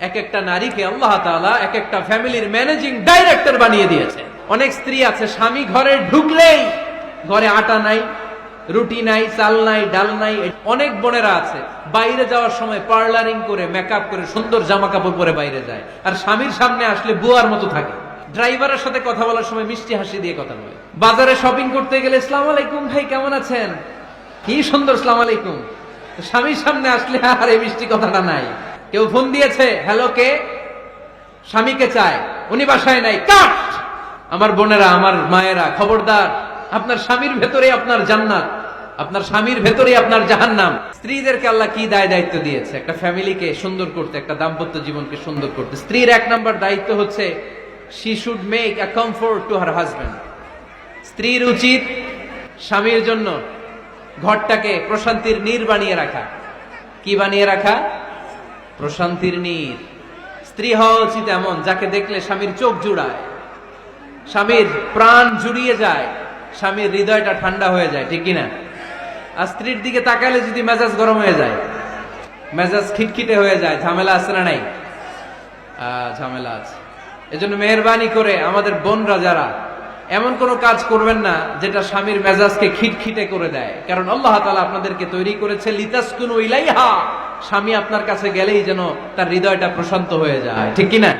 এক একটা নারীকে আল্লাহ তাআলা এক একটা ফ্যামিলির ম্যানেজিং ডাইরেক্টর বানিয়ে দিয়েছে। অনেক স্ত্রী আছে, স্বামী ঘরে ঢুকলেই ঘরে আটা নাই, রুটি নাই, চাল নাই, ডাল নাই অনেক বোনেরা আছে, বাইরে যাওয়ার সময় পার্লারিং করে মেকআপ করে, সুন্দর জামা কাপড় পরে বাইরে যায়। আর স্বামীর সামনে আসলে বুয়ার মতো থাকে। ড্রাইভারের সাথে কথা বলার সময় মিষ্টি হাসি দিয়ে কথা বলে। বাজারে শপিং করতে গেলে ইসলাম আলাইকুম ভাই, কেমন আছেন? কি সুন্দর ইসলাম আলাইকুম। স্বামীর সামনে আসলে, আর এই মিষ্টি কথাটা নাই। কেউ ফোন দিয়েছে, হ্যালো, কে? স্বামীকে চায়, উনি বাসায় নাই, কাট! আমার বোনেরা, আমার মায়েরা, খবরদার, আপনার স্বামীর ভেতরে আপনার জান্নাত, আপনার স্বামীর ভেতরে আপনার জাহান্নাম। স্ত্রীদেরকে আল্লাহ কি দায় দায়িত্ব দিয়েছে? একটা ফ্যামিলিকে সুন্দর করতে, একটা দাম্পত্য জীবনকে সুন্দর করতে। স্ত্রীর এক নম্বর দায়িত্ব হচ্ছে she should make a comfort to her husband স্ত্রীর উচিত স্বামীর জন্য ঘরটাকে প্রশান্তির নীর বানিয়ে রাখা। কি বানিয়ে রাখা? প্রশান্তির নীর। স্ত্রী হওয়া উচিত এমন, যাকে দেখলে স্বামীর চোখ জুড়ায়। স্বামীর প্রাণ জুড়িয়ে যায়, স্বামীর হৃদয়টা ঠান্ডা হয়ে যায়, ঠিক কিনা? আর স্ত্রীর দিকে তাকালে যদি মেজাজ গরম হয়ে যায়, মেজাজ খিটখিটে হয়ে যায়, ঝামেলা আছে না নাই? ঝামেলা আছে। এজন্য মেহরবানি করে আমাদের বোনরা যারা, এমন কোনো কাজ করবেন না যেটা স্বামীর মেজাজকে খিটখিটে করে দেয়। কারণ আল্লাহ তাআলা আপনাদেরকে তৈরি করেছে লিতাসকুনু ইলাইহা। স্বামী আপনার কাছে গেলেই যেন তার হৃদয়টা প্রশান্ত হয়ে যায়। ঠিক কিনা?